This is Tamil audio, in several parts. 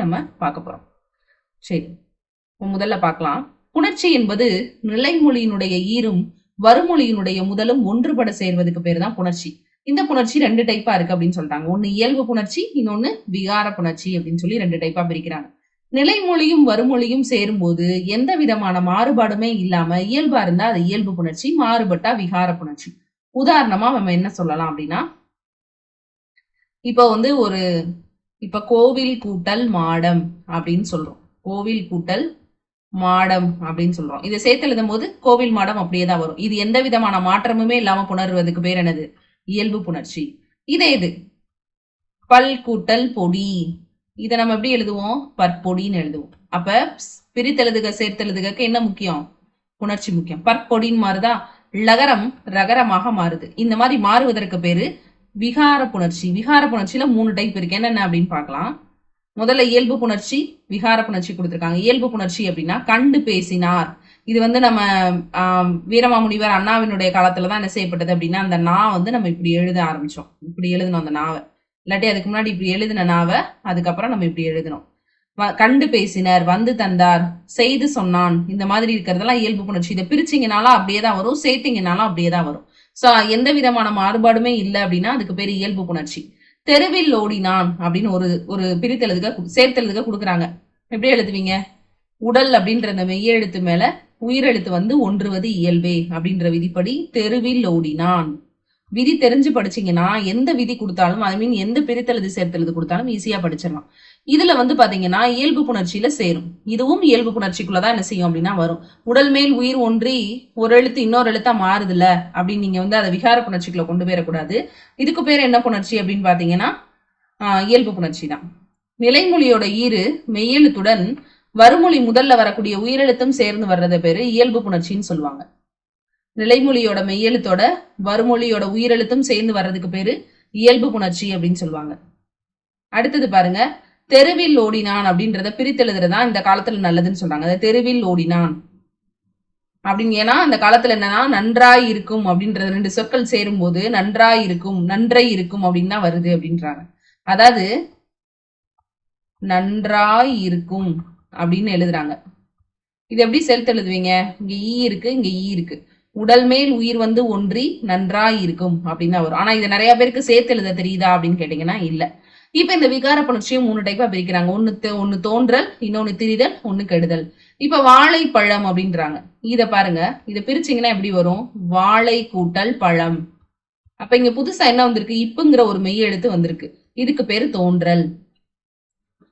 நம்ம பார்க்க போறோம். சரி இப்போ முதல்ல பார்க்கலாம். புணர்ச்சி என்பது நிலைமொழியினுடைய ஈரும் வறுமொழியினுடைய முதலும் ஒன்றுபட சேர்வதுக்கு பேர் தான் புணர்ச்சி. இந்த புணர்ச்சி ரெண்டு டைப்பா இருக்கு அப்படின்னு சொல்றாங்க. ஒன்னு இயல்பு புணர்ச்சி இன்னொன்னு விகார புணர்ச்சி அப்படின்னு சொல்லி ரெண்டு டைப்பா பிரிக்கிறாங்க. நிலைமொழியும் வருமொழியும் சேரும்போது எந்த விதமான மாறுபாடுமே இல்லாம இயல்பா இருந்தா அது இயல்பு புணர்ச்சி மாறுபட்டா விகார புணர்ச்சி. உதாரணமா நம்ம என்ன சொல்லலாம் அப்படின்னா இப்போ வந்து ஒரு இப்ப கோவில் கூட்டல் மாடம் அப்படின்னு சொல்றோம். கோவில் கூட்டல் மாடம் அப்படின்னு சொல்றோம். இதை சேர்த்து எழுதும் போது கோவில் மாடம் அப்படியே தான் வரும். இது எந்த விதமான மாற்றமுமே இல்லாம புணர்வதுக்கு பேர் என்னது? இயல்பு புணர்ச்சி. இதே இது. பல் கூட்டல் பொடி. இதை நம்ம எப்படி எழுதுவோம்? பற்பொடின்னு எழுதுவோம். அப்ப பிரித்தெழுதுக சேர்த்தெழுதுகக்கு என்ன முக்கியம்? புணர்ச்சி முக்கியம். பற்பொடின்னு மாறுதா? லகரம் ரகரமாக மாறுது. இந்த மாதிரி மாறுவதற்கு பேரு விகார புணர்ச்சி. விகார புணர்ச்சியில மூணு டைப் இருக்கு. என்னென்ன அப்படின்னு பார்க்கலாம். முதல்ல இயல்பு புணர்ச்சி விகார புணர்ச்சி கொடுத்துருக்காங்க. இயல்பு புணர்ச்சி அப்படின்னா கண்டு பேசினார். இது வந்து நம்ம வீரமாமுனிவர் அண்ணாவினுடைய காலத்துலதான் என்ன செய்யப்பட்டது அப்படின்னா அந்த நா வந்து நம்ம இப்படி எழுத ஆரம்பிச்சோம். இப்படி எழுதணும் அந்த நாவை. இல்லாட்டி அதுக்கு முன்னாடி இப்படி எழுதின நாவை அதுக்கப்புறம் நம்ம இப்படி எழுதணும். வ- கண்டு பேசினர் வந்து தந்தார் செய்து சொன்னான். இந்த மாதிரி இருக்கிறதெல்லாம் இயல்பு புணர்ச்சி. இதை பிரிச்சிங்கனாலும் அப்படியே தான் வரும் சேர்த்திங்கனாலும் அப்படியே தான் வரும். சோ எந்த விதமான மாறுபாடுமே இல்லை அப்படின்னா அதுக்கு பேர் இயல்பு புணர்ச்சி. தெருவில் ஓடினான் அப்படின்னு ஒரு ஒரு பிரித்தெழுதுக சேர்த்தெழுதுக கொடுக்குறாங்க. எப்படி எழுதுவீங்க? உடல் அப்படின்ற அந்த மெய்யெழுத்து மேல உயிரெழுத்து வந்து ஒன்றுவது இயல்பே அப்படின்ற விதிப்படி தெருவில் ஓடினான். விதி தெரிஞ்சு படிச்சீங்கன்னா எந்த விதி கொடுத்தாலும் ஐ மீன் எந்த பிரித்தெழுது சேர்த்தெழுது கொடுத்தாலும் ஈஸியா படிச்சிடலாம். இதுல வந்து பாத்தீங்கன்னா இயல்பு புணர்ச்சியில சேரும். இதுவும் இயல்பு புணர்ச்சிக்குள்ளதான் என்ன செய்யும் அப்படின்னா வரும். உடல் மேல் உயிர் ஒன்றி ஒரு எழுத்து இன்னொரு எழுத்தா மாறுதுல அப்படின்னு நீங்க வந்து அதை விகார புணர்ச்சிக்குள்ள கொண்டு போயிடக்கூடாது. இதுக்கு பேர் என்ன புணர்ச்சி அப்படின்னு பாத்தீங்கன்னா இயல்பு புணர்ச்சி தான் நிலைமொழியோட ஈறு மெய்யெழுத்துடன் வறுமொழி முதல்ல வரக்கூடிய உயிரெழுத்தும் சேர்ந்து வர்றத பேரு இயல்பு புணர்ச்சின்னு சொல்லுவாங்க. நிலைமொழியோட மெய்யெழுத்தோட வறுமொழியோட உயிரெழுத்தும் சேர்ந்து வர்றதுக்கு பேரு இயல்பு புணர்ச்சி அப்படின்னு சொல்லுவாங்க. அடுத்தது பாருங்க தெருவில் ஓடினான் அப்படின்றத பிரித்தெழுதுறதா இந்த காலத்துல நல்லதுன்னு சொல்றாங்க. அது தெருவில் ஓடினான். அப்படின்னு ஏன்னா அந்த காலத்துல என்னன்னா நன்றாய் இருக்கும் அப்படின்றது ரெண்டு சொற்கள் சேரும் போது நன்றாய் இருக்கும் நன்றை இருக்கும் அப்படின்னு தான் வருது அப்படின்றாங்க. அதாவது நன்றாய் இருக்கும் அப்படின்னு எழுதுறாங்க. இது எப்படி சேர்த்து எழுதுவீங்க இங்க ஈ இருக்கு இங்க ஈ இருக்கு. உடல் மேல் உயிர் வந்து ஒன்றி நன்றாய் இருக்கும் அப்படின்னு தான் வரும். ஆனா இது நிறைய பேருக்கு சேர்த்து எழுத தெரியுதா அப்படின்னு கேட்டீங்கன்னா இல்லை. இப்ப இந்த விகார புணர்ச்சியும் மூணு டைப்பா பிரிக்கிறாங்க. ஒன்னு ஒன்னு தோன்றல் இன்னொன்னு திரிதல் ஒன்னு கெடுதல். இப்ப வாழைப்பழம் அப்படின்றாங்க. இத பாருங்க. இத பிரிச்சீங்கன்னா எப்படி வரும்? வாழை கூட்டல் பழம். அப்ப இங்க புதுசா என்ன வந்திருக்கு? இப்புங்கிற ஒரு மெய் எழுத்து வந்திருக்கு. இதுக்கு பேரு தோன்றல்.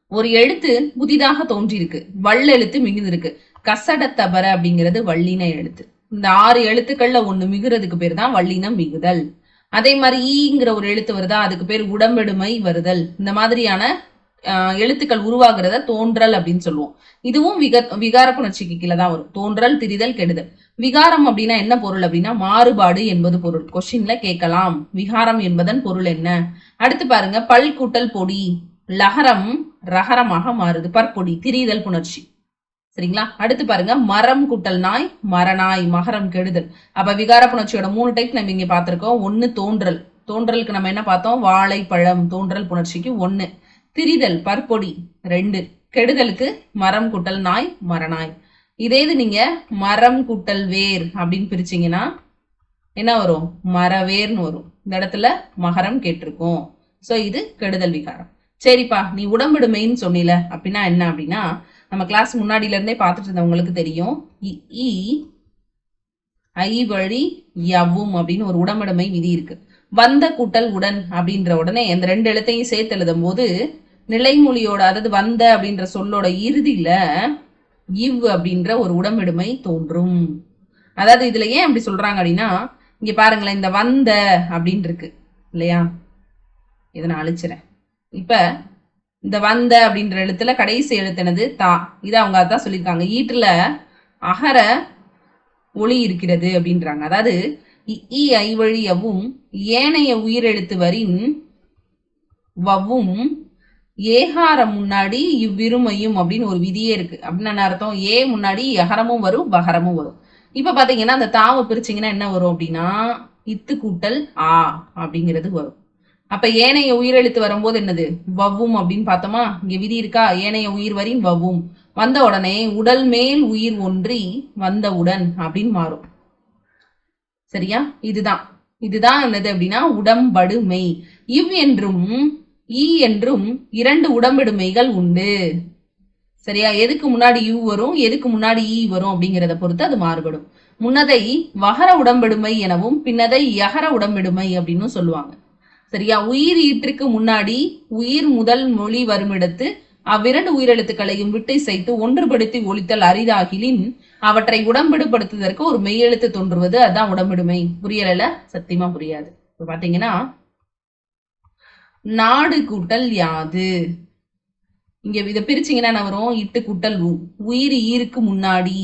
ஒரு எழுத்து புதிதாக தோன்றியிருக்கு. வள்ளெழுத்து மிகுந்திருக்கு. கசடத்தபர அப்படிங்கிறது வள்ளின எழுத்து. இந்த ஆறு எழுத்துக்கள்ல ஒண்ணு மிகுறதுக்கு பேர் தான் வள்ளினம் மிகுதல். அதே மாதிரி ஈங்கிற ஒரு எழுத்து வருதா? அதுக்கு பேர் உடம்பெடுமை வருதல். இந்த மாதிரியான எழுத்துக்கள் உருவாகிறத தோன்றல் அப்படின்னு சொல்லுவோம். இதுவும் விக விகார புணர்ச்சிக்கு கீழே தான் வரும். தோன்றல் திரிதல் கெடுதல். விகாரம் அப்படின்னா என்ன பொருள் அப்படின்னா மாறுபாடு என்பது பொருள். கொஸ்டின்ல கேட்கலாம். விகாரம் என்பதன் பொருள் என்ன? அடுத்து பாருங்க பல் கூட்டல் பொடி. லகரம் ரகரமாக மாறுது. பற்பொடி திரிதல் புணர்ச்சி. சரிங்களா? அடுத்து பாருங்க மரம் கூட்டல் நாய் மரநாய் மகரம் கெடுதல். அப்ப விகார புணர்ச்சியோட மூணு டைப் நம்ம இங்க பார்த்திருக்கோம். ஒன்னு தோன்றல். தோன்றலுக்கு நம்ம என்ன பார்த்தோம்? வாழைப்பழம் தோன்றல் புணர்ச்சிக்கு ஒன்னு திரிதல் பற்பொடி ரெண்டு. கெடுதலுக்கு மரம் கூட்டல் நாய் மரநாய். இதே இது நீங்க மரம் குட்டல் வேர் அப்படின்னு பிரிச்சீங்கன்னா என்ன வரும்? மரவேர்னு வரும். இந்த இடத்துல மகரம் கேட்டிருக்கும். சோ இது கெடுதல் விகாரம். சரிப்பா நீ உடம்பிடுமைன்னு சொன்னில. அப்படின்னா என்ன அப்படின்னா நம்ம கிளாஸ் முன்னாடில இருந்தே பார்த்துட்டு இருந்தவங்களுக்கு தெரியும். இ ஐ வழி யவ்வும் அப்படின்னு ஒரு உடம்பெடுமை விதி இருக்கு. வந்த கூட்டல் உடன் அப்படின்ற உடனே அந்த ரெண்டு எழுத்தையும் சேர்த்து எழுதும் போது நிலைமொழியோட அதாவது வந்த அப்படின்ற சொல்லோட இறுதியில இவ் அப்படின்ற ஒரு உடம்பெடுமை தோன்றும். அதாவது இதுல ஏன் அப்படி சொல்றாங்க அப்படின்னா இங்க பாருங்களேன் இந்த வந்த அப்படின்னு இருக்கு இல்லையா? இதை நான் அழிச்சிறேன். இப்ப இந்த வந்த அப்படின்ற எழுத்துல கடைசி எழுத்துனது தா. இது அவங்க அதான் சொல்லியிருக்காங்க. ஈட்டுல அகர ஒளி இருக்கிறது அப்படின்றாங்க. அதாவது இ ஐ வழியவும் ஏனைய உயிரெழுத்து வரின் வவும் ஏகாரம் முன்னாடி இவ்விருமையும் அப்படின்னு ஒரு விதியே இருக்கு. அப்படின்னு என்ன அர்த்தம்? ஏ முன்னாடி எகரமும் வரும் பகரமும் வரும். இப்ப பாத்தீங்கன்னா அந்த தாவை பிரிச்சிங்கன்னா என்ன வரும் அப்படின்னா? இத்து கூட்டல் ஆ அப்படிங்கிறது வரும். அப்ப ஏனைய உயிரெழுத்து வரும்போது என்னது? வவ்வும் அப்படின்னு பார்த்தோமா? இங்க விதி இருக்கா? ஏனைய உயிர் வரின் வவ்வும். வந்த உடனே உடல் மேல் உயிர் ஒன்றி வந்தவுடன் அப்படின்னு மாறும். சரியா? இதுதான். இதுதான் என்னது அப்படின்னா உடம்படுமை இவ் என்றும் ஈ என்றும் இரண்டு உடம்பிடுமைகள் உண்டு. சரியா? எதுக்கு முன்னாடி யூ வரும்? எதுக்கு முன்னாடி ஈ வரும் அப்படிங்கிறத பொறுத்து அது மாறுபடும். முன்னதை வகர உடம்பெடுமை எனவும் பின்னதை யகர உடம்பெடுமை அப்படின்னு சொல்லுவாங்க. சரியா? உயிர் ஈற்றுக்கு முன்னாடி உயிர் முதல் மொழி வருமிடத்து அவ்விரண்டு உயிரெழுத்துக்களையும் விட்டு சேர்த்து ஒன்றுபடுத்தி ஒழித்தல் அரிதாகிலின் அவற்றை உடம்பெடுபடுத்துவதற்கு ஒரு மெய்யெழுத்து தோன்றுவது அதான் உடம்பிடுமை. புரியல சத்தியமா புரியாது. இப்ப பாத்தீங்கன்னா நாடு கூட்டல் யாது? இங்க இத பிரிச்சீங்கன்னா என்ன வரும்? இட்டு கூட்டல் உ. உயிர் ஈருக்கு முன்னாடி.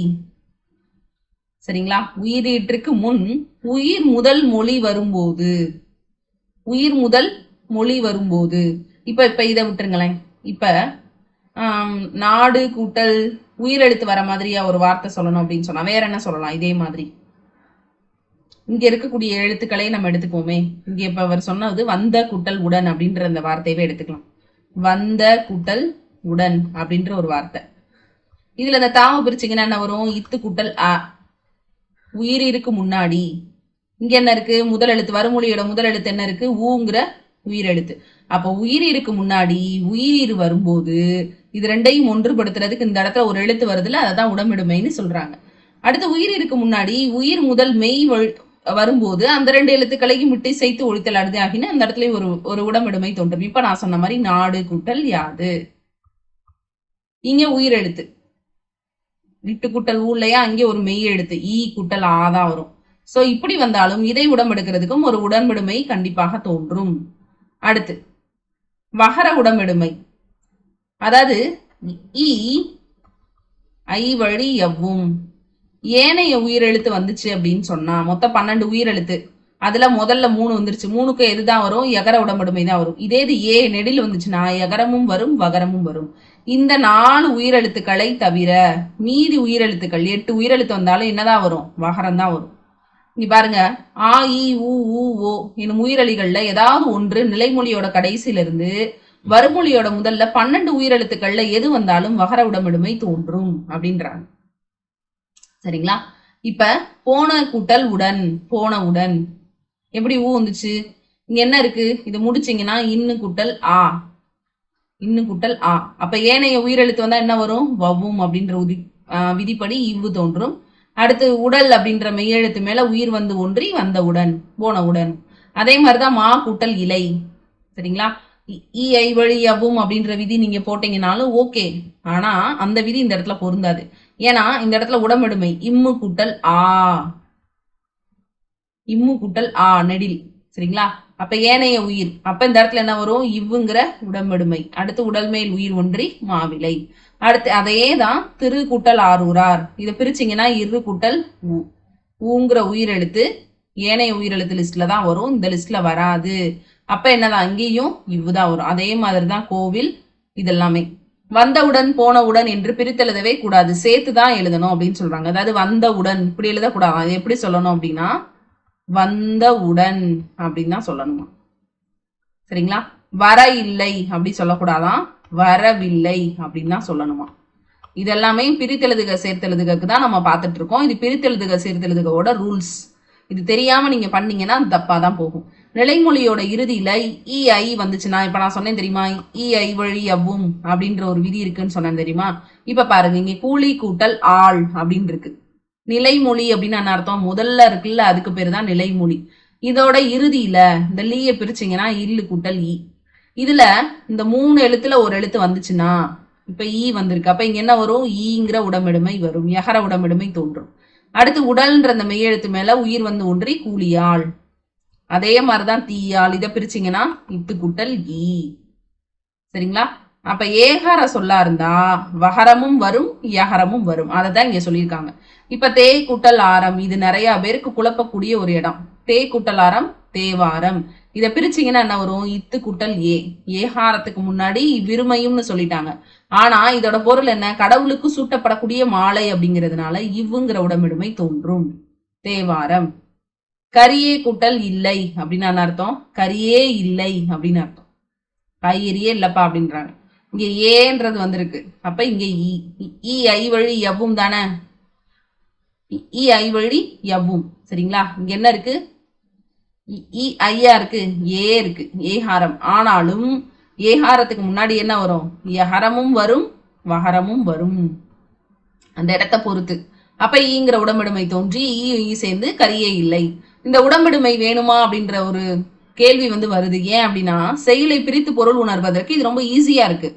சரிங்களா? உயிர் முன் உயிர் முதல் மொழி வரும்போது உயிர் முதல் மொழி வரும்போது. இப்ப இப்ப இதை விட்டுருங்களேன். இப்ப நாடு கூட்டல் உயிரெழுத்து வர மாதிரியா ஒரு வார்த்தை சொல்லணும் அப்படின்னு சொன்னா வேற என்ன சொல்லலாம்? இதே மாதிரி. இங்க இருக்கக்கூடிய எழுத்துக்களை நம்ம எடுத்துக்குவோமே. இங்க இப்ப அவர் சொன்னது வந்த கூட்டல் உடன் அப்படின்ற அந்த வார்த்தையவே எடுத்துக்கலாம். வந்த கூட்டல் உடன் அப்படின்ற ஒரு வார்த்தை. இதுல இந்த தாம பிரிச்சிங்கன்னா என்ன வரும்? இத்து கூட்டல் அ. உயிரிருக்கு முன்னாடி. இங்க என்ன இருக்கு? முதல் எழுத்து வருமொழியோட முதல் எழுத்து என்ன இருக்கு? ஊங்கிற உயிரெழுத்து. அப்போ உயிரிருக்கு முன்னாடி உயிரீர் வரும்போது இது ரெண்டையும் ஒன்றுபடுத்துறதுக்கு இந்த இடத்துல ஒரு எழுத்து வருதுல அததான் உடம்பிடுமைன்னு சொல்றாங்க. அடுத்து உயிரிருக்கு முன்னாடி உயிர் முதல் மெய் வழி- வரும்போது அந்த ரெண்டு எழுத்துக்களையும் விட்டு சேர்த்து ஒழித்தல் அறுதி ஆகின அந்த இடத்துல ஒரு ஒரு உடம்பிடுமை தோன்றும். இப்ப நான் சொன்ன மாதிரி நாடு கூட்டல் யாது. இங்க உயிரெழுத்து. விட்டு கூட்டல் ஊர்லயா அங்கே ஒரு மெய் எழுத்து. ஈ கூட்டல் ஆதான் வரும். சோ இப்படி வந்தாலும் இதை உடம்பெடுக்கிறதுக்கும் ஒரு உடன்படுமை கண்டிப்பாக தோன்றும். அடுத்து வகர உடம்பெடுமை அதாவது இ ஐ வழி எவ்வும் ஏனைய உயிரெழுத்து வந்துச்சு அப்படின்னு சொன்னா மொத்தம் பன்னெண்டு உயிரெழுத்து. அதுல முதல்ல மூணு வந்துருச்சு. மூணுக்கு எதுதான் வரும்? எகர உடம்படுமை தான் வரும். இதே இது ஏ நெடில் வந்துச்சுன்னா எகரமும் வரும் வகரமும் வரும். இந்த நாலு உயிரெழுத்துக்களை தவிர மீதி உயிரெழுத்துக்கள் எட்டு உயிரெழுத்து வந்தாலும் என்னதான் வரும்? வகரம் தான் வரும். இங்க பாருங்க ஆ இ உ ஊ ஓ என்னும் உயிரலிகள்ல ஏதாவது ஒன்று நிலைமொழியோட கடைசியில இருந்து வறுமொழியோட முதல்ல பன்னெண்டு உயிரெழுத்துக்கள்ல எது வந்தாலும் வகர உடம்பிடுமை தோன்றும் அப்படின்றாங்க. சரிங்களா? இப்ப போன கூட்டல் உடன் போன உடன். எப்படி ஊ வந்துச்சு? இங்க என்ன இருக்கு? இது முடிச்சிங்கன்னா இன்னு கூட்டல் ஆ. இன்னு கூட்டல் ஆ. அப்ப ஏனைய உயிரெழுத்து வந்தா என்ன வரும்? வவும் அப்படின்ற உதி விதிப்படி இவ்வு தோன்றும். அடுத்து உடல் அப்படின்ற மெய்யெழுத்து மேல உயிர் வந்து ஒன்றி வந்தவுடன் போனவுடன் அதே மாதிரிதான் மா கூட்டல் இலை. சரிங்களா? இ- வழியவும் அப்படின்ற விதி நீங்க போட்டீங்கனாலும் ஓகே. ஆனா அந்த விதி இந்த இடத்துல பொருந்தாது. ஏன்னா இந்த இடத்துல உடம்பெடுமை. இம்மு கூட்டல் ஆ. இம்மு கூட்டல் ஆ நெடில். சரிங்களா? அப்ப ஏனைய உயிர். அப்ப இந்த இடத்துல என்ன வரும்? இவ்வுங்கிற உடம்பெடுமை. அடுத்து உடல் மேல் உயிர் ஒன்றி மாவிலை. அடுத்து அதையே தான் திரு கூட்டல் ஆரூரார். இதை பிரிச்சீங்கன்னா இரு கூட்டல் ஊ. ஊங்கிற உயிரெழுத்து ஏனைய உயிரெழுத்து லிஸ்ட்ல தான் வரும். இந்த லிஸ்ட்ல வராது. அப்ப என்னதான்? அங்கேயும் இவ்வுதான் வரும். அதே மாதிரி தான் கோவில் இதெல்லாமே. வந்தவுடன் போனவுடன் என்று பிரித்தெழுதவே கூடாது. சேர்த்து தான் எழுதணும் அப்படின்னு சொல்றாங்க. அதாவது வந்தவுடன். இப்படி எழுதக்கூடாது. அது எப்படி சொல்லணும் அப்படின்னா வந்தவுடன் அப்படின்னு தான் சொல்லணுமா? சரிங்களா? வர இல்லை அப்படி சொல்லக்கூடாதான். வரவில்லை அப்படின்னு தான் சொல்லணுமா? இதெல்லாமே பிரித்தெழுதுக சேர்த்தெழுதுகக்கு தான் நம்ம பார்த்துட்டு இருக்கோம். இது பிரித்தெழுதுக சேர்த்தெழுதுகோட ரூல்ஸ் இது தெரியாம நீங்க பண்ணீங்கன்னா தப்பா தான் போகும். நிலைமொழியோட இறுதியில இஐ வந்துச்சுன்னா இப்ப நான் சொன்னேன் தெரியுமா? இஐ வழி அவ்வும் அப்படின்ற ஒரு விதி இருக்குன்னு சொன்னேன் தெரியுமா? இப்ப பாருங்க இங்க கூலி கூட்டல் ஆள் அப்படின்னு இருக்கு நிலைமொழி அப்படின்னு என்ன அர்த்தம். முதல்ல இருக்குல்ல அதுக்கு பேர் தான் நிலைமொழி. இதோட இறுதியில இந்த லீயை பிரிச்சீங்கன்னா இல்லு கூட்டல் ஈ இதுல இந்த மூணு எழுத்துல ஒரு எழுத்து வந்துச்சுன்னா இப்ப ஈ வந்திருக்கு. அப்ப இங்க என்ன வரும்? ஈங்கிற உடம்பெடுமை வரும். எகர உடம்பெடுமை தோன்றும். அடுத்து உடல்ன்ற அந்த மெய்யெழுத்து மேல உயிர் வந்து ஒன்றி கூலியாள் அதே மாதிரிதான் தீயாள் இதை பிரிச்சிங்கன்னா இத்து கூட்டல் ஈ சரிங்களா? அப்ப ஏகார சொல்லா இருந்தா வகரமும் வரும் யகரமும் வரும். அதை தான் இங்க சொல்லியிருக்காங்க. இப்ப தே கூட்டல் ஆரம் இது நிறைய பேருக்கு குழப்பக்கூடிய ஒரு இடம். தே கூட்டல் ஆரம் தேவாரம். இதை பிரிச்சீங்கன்னா என்ன வரும்? இத்து கூட்டல் ஏ. ஏகாரத்துக்கு முன்னாடி விருமையும்னு சொல்லிட்டாங்க. ஆனா இதோட பொருள் என்ன? கடவுளுக்கு சூட்டப்படக்கூடிய மாலை அப்படிங்கிறதுனால இவ்வுங்கிற உடம்பிடுமை தோன்றும். தேவாரம். கரியே கூட்டல் இல்லை அப்படின்னு அர்த்தம்? கரியே இல்லை அப்படின்னு அர்த்தம். காய்கறியே இல்லப்பா அப்படின்றாங்க. இங்க ஏன்றது வந்திருக்கு. அப்ப இங்க இ ஐ வழி எவ்வும் தானே? இ- ஐ வழி எவ்வும் சரிங்களா? இங்க என்ன இருக்கு? இ- ஐயா இருக்கு. ஏ இருக்கு. ஏஹாரம் ஆனாலும் ஏஹாரத்துக்கு முன்னாடி என்ன வரும்? யஹரமும் வரும் வஹரமும் வரும். அந்த இடத்த பொறுத்து. அப்ப ஈங்கிற உடம்பிடுமை தோன்றி ஈ ஈ சேர்ந்து கரியே இல்லை. இந்த உடம்பிடுமை வேணுமா அப்படின்ற ஒரு கேள்வி வந்து வருது. ஏன் அப்படின்னா செயலை பிரித்து பொருள் உணர்வதற்கு இது ரொம்ப ஈஸியா இருக்கு.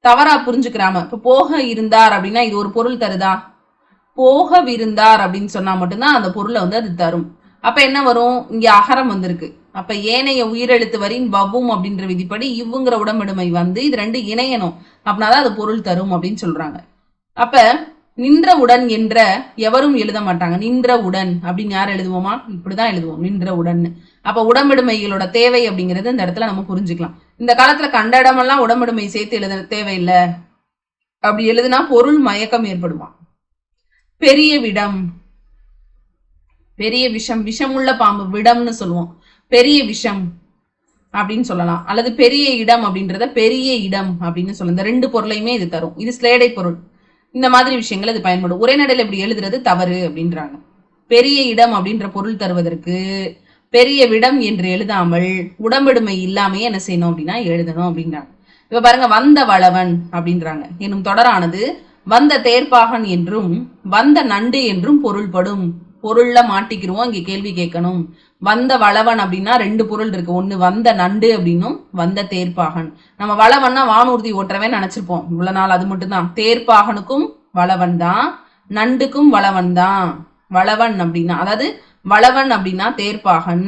தவறா புரிஞ்சுக்கிறாம இப்ப போக இருந்தார் அப்படின்னா இது ஒரு பொருள் தருதா? போகவிருந்தார் அப்படின்னு சொன்னா மட்டும்தான் அந்த பொருளை வந்து அது தரும். அப்ப என்ன வரும்? இங்க அகரம் வந்திருக்கு. அப்ப ஏனைய உயிரெழுத்து வரின் வவ்வும் அப்படின்ற விதிப்படி இவ்வுங்கிற உடம்பெடுமை வந்து இது ரெண்டு இணையணும். அப்படின்னாதான் அது பொருள் தரும் அப்படின்னு சொல்றாங்க. அப்ப நின்ற உடன் என்ற எவரும் எழுத மாட்டாங்க. நின்ற உடன் அப்படின்னு யார் எழுதுவோமா? இப்படிதான் எழுதுவோம். நின்ற உடன் அப்ப உடம்பிடுமைகளோட தேவை அப்படிங்கிறது இந்த இடத்துல நம்ம புரிஞ்சுக்கலாம். இந்த காலத்துல கண்ட இடமெல்லாம் உடம்பிடுமை சேர்த்து எழுத தேவையில்லை. அப்படி எழுதுனா பொருள் மயக்கம் ஏற்படுமா பெரிய விடம். பெரிய விஷம். விஷமுள்ள பாம்பு விடம்னு சொல்லுவோம். பெரிய விஷம் அப்படின்னு சொல்லலாம். அல்லது பெரிய இடம் அப்படின்றத பெரிய இடம் அப்படின்னு சொல்லலாம் இந்த ரெண்டு பொருளையுமே இது தரும். இது ஸ்லேடை பொருள். இந்த மாதிரி விஷயங்கள் இது பயன்படும். உரைநடையில் இப்படி எழுதுறது தவறு அப்படின்றாங்க. பெரிய இடம் அப்படின்ற பொருள் தருவதற்கு பெரிய விடம் என்று எழுதாமல் உடம்பெடுமை இல்லாமையே என்ன செய்யணும் அப்படின்னா எழுதணும் அப்படின்றாங்க. இப்ப பாருங்க வந்த வளவன் அப்படின்றாங்க. என்னும் தொடரானது வந்த தேர்ப்பாகன் என்றும் வந்த நண்டு என்றும் பொருள்படும். பொருள்ல மாட்டிக்கிறோம் இங்க கேள்வி கேட்கணும். வந்த வளவன் அப்படின்னா ரெண்டு பொருள் இருக்கு. ஒண்ணு வந்த நண்டு அப்படின்னும் வந்த தேர்ப்பாகன். நம்ம வளவன்னா வானூர்தி ஓட்டுறவன் நினைச்சிருப்போம். இவ்வளவு நாள் அது மட்டும்தான். தேர்ப்பாகனுக்கும் வளவன் தான் நண்டுக்கும் வளவன் தான். வளவன் அப்படின்னா அதாவது வளவன் அப்படின்னா தேர்ப்பாகன்.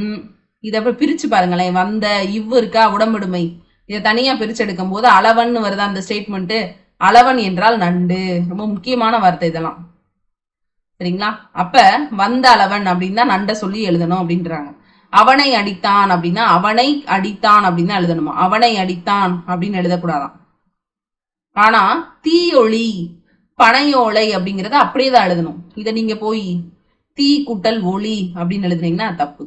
இதை அப்ப பிரிச்சு பாருங்களேன். வந்த இவ் இருக்கா உடம்புடுமை. இதை தனியா பிரிச்செடுக்கும் போது அளவன் வருது அந்த ஸ்டேட்மெண்ட் அளவன் என்றால் நண்டு. ரொம்ப முக்கியமான வார்த்தை இதெல்லாம். சரிங்களா? அப்ப வந்த அளவன் அப்படின்னா நண்டை சொல்லி எழுதணும் அப்படின்றாங்க. அவனை அடித்தான் அப்படின்னா அவனை அடித்தான் அப்படின்னு தான் எழுதணுமா? அவனை அடித்தான் அப்படின்னு எழுதக்கூடாதான். ஆனா தீயொளி பனையோலை அப்படிங்கறத அப்படியே தான் எழுதணும். இதை நீங்க போய் தீ குட்டல் ஒளி அப்படின்னு எழுதுனீங்கன்னா தப்பு.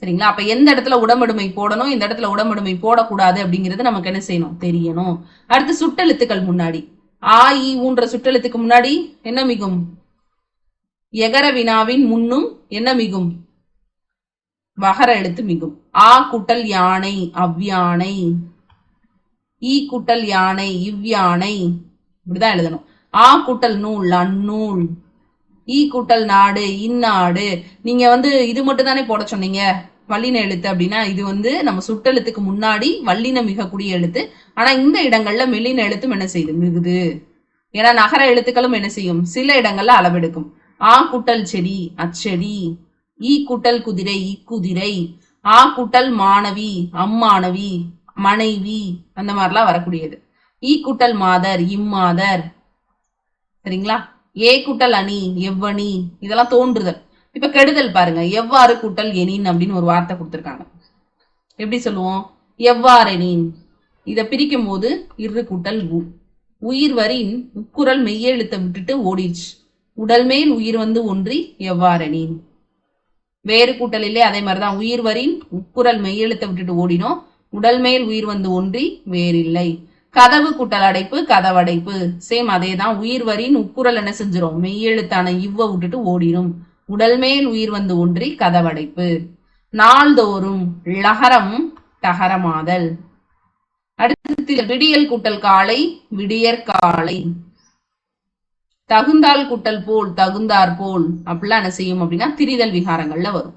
சரிங்களா? அப்ப எந்த இடத்துல உடம்படுமை போடணும் இந்த இடத்துல உடம்படுமை போடக்கூடாது அப்படிங்கிறது நமக்கு என்ன செய்யணும்? தெரியணும். அடுத்து சுட்டெழுத்துக்கள் முன்னாடி. ஆ இ ஊன்ற சுட்டெழுத்துக்கு முன்னாடி என்ன மிகும்? எகர வினாவின் முன்னும் என்ன மிகும்? வகர எழுத்து மிகும். ஆ குட்டல் யானை அவ்யானை. ஈ குட்டல் யானை இவ்யானை. இப்படிதான் எழுதணும். ஆ குட்டல் நூல் அந்நூல். ஈ கூட்டல் நாடு இந்நாடு நீங்க வந்து இது மட்டும் தானே போட சொன்னீங்க? வல்லின எழுத்து அப்படின்னா இது வந்து நம்ம சுட்டெழுத்துக்கு முன்னாடி வல்லின மிகக்கூடிய எழுத்து. ஆனா இந்த இடங்கள்ல மெல்லின எழுத்தும் என்ன செய்யுது மிகுது. ஏன்னா நகர எழுத்துக்களும் என்ன செய்யும்? சில இடங்கள்ல அளவெடுக்கும். ஆ குட்டல் செடி அச்செடி. ஈ குட்டல் குதிரை இக்குதிரை ஆ குட்டல் மாணவி அம்மாணவி மனைவி. அந்த மாதிரிலாம் வரக்கூடியது. ஈ குட்டல் மாதர் இம்மாதர் சரிங்களா? ஏ குட்டல் அணி எவ்வணி இதெல்லாம் தோன்றுதல். இப்ப கெடுதல் பாருங்க. எவ்வாறு கூட்டல் எனின் அப்படின்னு ஒரு வார்த்தை கொடுத்துருக்காங்க. எப்படி சொல்லுவோம்? எவ்வாறெனின்? இதை பிரிக்கும் போது இரு கூட்டல் உ. உயிர் வரின் உக்குரல் மெய்யெழுத்தை விட்டுட்டு ஓடிச்சு உடல் மேல் உயிர் வந்து ஒன்றி எவ்வாறெனின்? வேறு கூட்டலிலே அதே மாதிரிதான். உயிர் வரின் உக்குரல் மெய்யெழுத்த விட்டுட்டு ஓடினோம். உடல் மேல் உயிர் வந்து ஒன்றி வேறில்லை. கதவு குட்டல் அடைப்பு கதவடைப்பு. சேம் அதே தான் உயிர் வரின் உக்குரல் என்ன செஞ்சிடும் மெய்யெழுத்தான இவ்வ விட்டுட்டு ஓடிடும் உடல் மேல் உயிர் வந்து ஒன்றி கதவடைப்பு. நாள்தோறும் லகரம் தகரமாதல். அடுத்து விடியல் குட்டல் காலை விடியற் காலை. தகுந்தால் குட்டல் போல் தகுந்தார் போல். அப்படிலாம் என்ன செய்யும் அப்படின்னா திரிதல் விகாரங்கள்ல வரும்.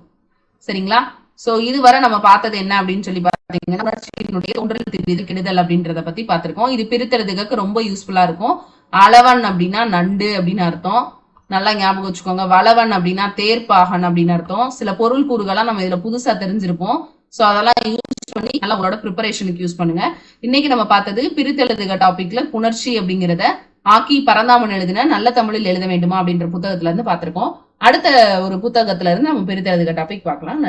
சரிங்களா? சோ இதுவரை நம்ம பார்த்தது என்ன அப்படின்னு சொல்லி பாத்தீங்கன்னா உணர்ச்சியினுடைய தோன்றல் திரிதல் கெடுதல் அப்படின்றத பத்தி பார்த்திருக்கோம். இது பிரித்தெழுதுக்கு ரொம்ப யூஸ்ஃபுல்லா இருக்கும். அளவன் அப்படின்னா நண்டு அப்படின்னு அர்த்தம். நல்லா ஞாபகம் வச்சுக்கோங்க. வளவன் அப்படின்னா தேர்ப்பாகன் அப்படின்னு அர்த்தம். சில பொருள் கூறுகள்லாம் நம்ம இதுல புதுசா தெரிஞ்சிருப்போம். சோ அதெல்லாம் யூஸ் பண்ணி நல்லா உங்களோட ப்ரிப்பரேஷனுக்கு யூஸ் பண்ணுங்க. இன்னைக்கு நம்ம பார்த்தது பிரித்தெழுதுக டாபிக்ல புணர்ச்சி அப்படிங்கிறத ஆக்கி பரந்தாமன் எழுதின நல்ல தமிழில் எழுத வேண்டுமா அப்படின்ற புத்தகத்துல இருந்து பார்த்திருக்கோம். அடுத்த ஒரு புத்தகத்துல இருந்து நம்ம பிரித்தெழுதுக டாபிக் பார்க்கலாம்.